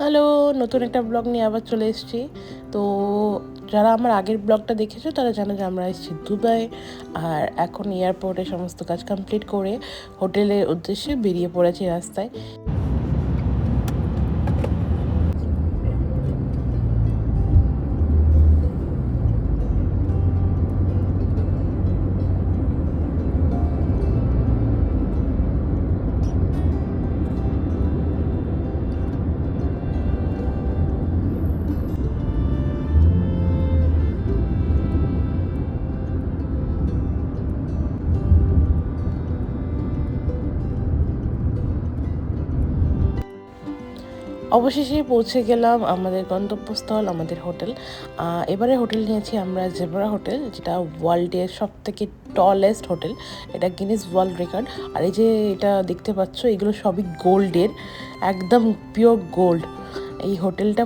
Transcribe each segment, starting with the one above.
Hello, নতুন একটা blog নিয়ে আবার চলে এসেছি। তো যারা আমার আগের ব্লগটা দেখেছ, তারা জানে যে আমরা এসেছি দুবাই আর এখন এয়ারপোর্টে সমস্ত কাজ কমপ্লিট করে হোটেলের উদ্দেশ্যে বেরিয়ে পড়েছি রাস্তায়। অবশেষে পৌঁছে গেলাম আমাদের গন্তব্যস্থল, আমাদের হোটেল। এবারে হোটেল নিয়েছি আমরা জেবরা হোটেল, যেটা ওয়ার্ল্ডের সব থেকে টলেস্ট হোটেল। এটা গিনিস ওয়ার্ল্ড রেকর্ড আর এই যে এটা দেখতে পাচ্ছ, এগুলো সবই গোল্ডের, একদম পিওর গোল্ড এই হোটেলটা।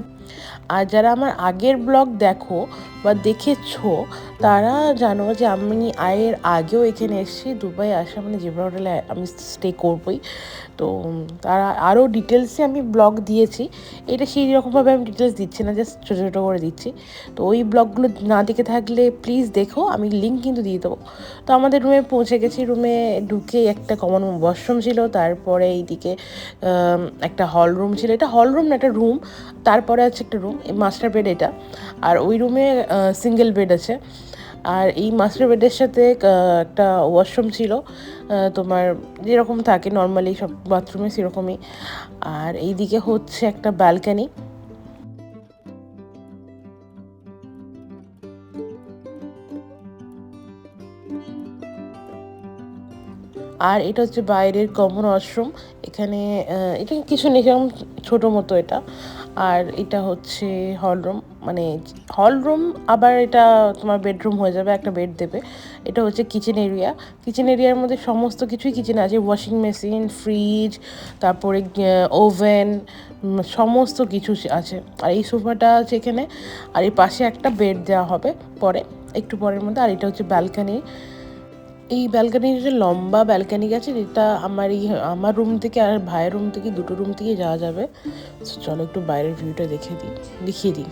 আর যারা আমার আগের ব্লগ দেখো বা দেখেছ, তারা জানো যে আমি আয়ের আগেও এখানে এসেছি, দুবাই আসা মানে জেবরা হোটেলে আমি স্টে করবই। তো তারা আরও ডিটেলসে আমি ব্লগ দিয়েছি। এটা সেই রকমভাবে আমি ডিটেলস দিচ্ছি না জাস্ট ছোটো ছোটো করে দিচ্ছি। তো ওই ব্লগগুলো না দেখে থাকলে প্লিজ দেখো, আমি লিঙ্ক কিন্তু দিয়ে দেবো। তো আমাদের রুমে পৌঁছে গেছি। রুমে ঢুকে একটা কমন ওয়াশরুম ছিল, তারপরে এইদিকে একটা হল রুম ছিল। এটা হল রুম না, একটা রুম তারপরে আছে একটা রুম মাস্টার বেড এটা। আর ওই রুমে সিঙ্গেল বেড আছে। আর এই মাস্টার বেডের সাথে একটা ওয়াশরুম ছিল তোমার যেরকম থাকে, নর্মালি সব বাথরুমে সেরকমই। আর এইদিকে হচ্ছে একটা ব্যালকানি। আর এটা হচ্ছে বাইরের কমন ওয়াশরুম। এখানে এটা কিছু নেই ছোটো মতো এটা। আর এটা হচ্ছে হলরুম মানে হলরুম আবার এটা তোমার বেডরুম হয়ে যাবে, একটা বেড দেবে। এটা হচ্ছে কিচেন এরিয়া কিচেন এরিয়ার মধ্যে সমস্ত কিছুই কিচেনে আছে। ওয়াশিং মেশিন ফ্রিজ তারপরে ওভেন সমস্ত কিছু আছে। আর এই সোফাটা আছে এখানে। আর এই পাশে একটা বেড দেওয়া হবে পরে, একটু পরের মধ্যে। আর এটা হচ্ছে ব্যালকানি এই ব্যালকানির যে লম্বা ব্যালকানি গেছে যেটা আমার এই, আমার রুম থেকে আর ভাইয়ের রুম থেকে, দুটো রুম থেকে যাওয়া যাবে। চলো একটু বাইরের ভিউটা দেখে দিই, দেখিয়ে দিই।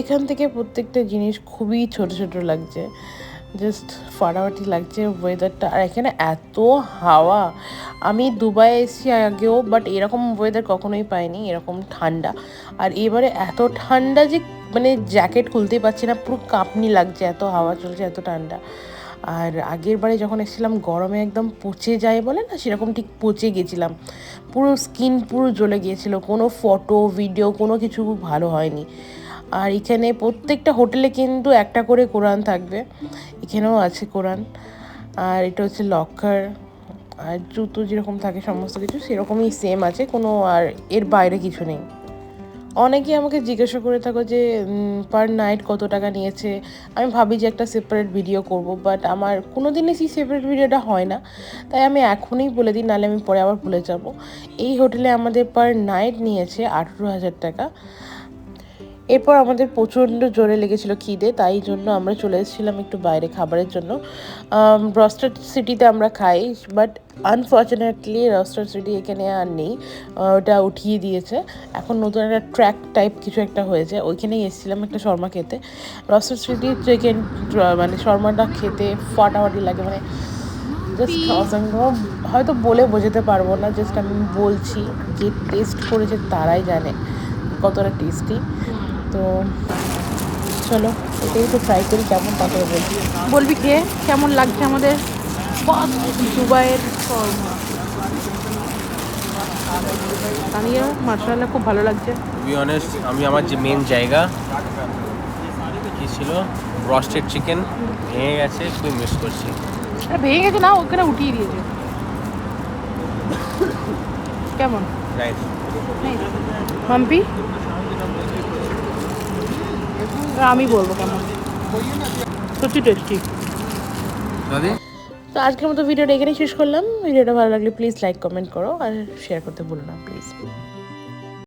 এখান থেকে প্রত্যেকটা জিনিস খুবই ছোট ছোট লাগছে। জাস্ট ফাটাফাটি লাগছে ওয়েদারটা আর এখানে এত হাওয়া। আমি দুবাই এসেছি আগেও বাট এরকম ওয়েদার কখনোই পাইনি, এরকম ঠান্ডা। আর এবারে এত ঠান্ডা যে মানে জ্যাকেট খুলতেই পারছি না, পুরো কাঁপনি লাগছে, এত হাওয়া চলছে, এত ঠান্ডা। আর আগের বারে যখন এসেছিলাম, গরমে একদম পচে যায় বলে না, সেরকম ঠিক পচে গেছিলাম। পুরো স্কিন পুরো জ্বলে গিয়েছিল, কোনো ফটো ভিডিও কোনো কিছু ভালো হয়নি। আর এখানে প্রত্যেকটা হোটেলে কিন্তু একটা করে কোরআন থাকবে। এখানেও আছে কোরআন। আর এটা হচ্ছে লকার আর জুতো যেরকম থাকে সমস্ত কিছু সেরকমই সেম আছে। কোনো আর এর বাইরে কিছু নেই। অনেকেই আমাকে জিজ্ঞাসা করে থাকো যে পার নাইট কত টাকা নিয়েছে? আমি ভাবি যে একটা সেপারেট ভিডিও করব বাট আমার কোনো দিনই সেই সেপারেট ভিডিওটা হয় না। তাই আমি এখনই বলে দিই, নাহলে আমি পরে আবার ভুলে যাব। এই হোটেলে আমাদের পার নাইট নিয়েছে আঠেরো হাজার টাকা। এরপর আমাদের প্রচণ্ড জোরে লেগেছিল খিদে তাই জন্য আমরা চলে এসেছিলাম একটু বাইরে খাবারের জন্য। রস্টার সিটিতে আমরা খাই বাট আনফর্চুনেটলি রস্টার সিটি এখানে আর নেই। ওটা উঠিয়ে দিয়েছে। এখন নতুন একটা ট্র্যাক টাইপ কিছু একটা হয়েছে। ওইখানেই এসেছিলাম একটা শর্মা খেতে। রস্টার সিটির চিকেন মানে শর্মাটা খেতে ফাটাফাটি লাগে মানে জাস্ট অসংখ্য হয়তো বলে বোঝাতে পারব না জাস্ট আমি বলছি যে টেস্ট করেছে তারাই জানে কতটা টেস্টি তো চলো এটাই একটু ট্রাই করি কেমন তারপরে বলছি বলবি খেয়ে কেমন লাগছে আমাদের? দুবাইয়ের শর্মা। তানিয়া মার্শাল্লাহ খুব ভালো লাগছে। বি অনেস্ট আমি আমার যে মেন জায়গা কি ছিল? রস্টেড চিকেন ভেঙে গেছে খুবই মিস করছি। ভেঙে গেছে না ওখানে উঠিয়ে দিয়েছে। কেমন? রাইট মাম্পি? আমি বলব কেমন সত্যি টেস্টি। তো আজকের মতো ভিডিওটা এখানেই শেষ করলাম। ভিডিওটা ভালো লাগলে প্লিজ লাইক কমেন্ট করো আর শেয়ার করতে ভুলো না প্লিজ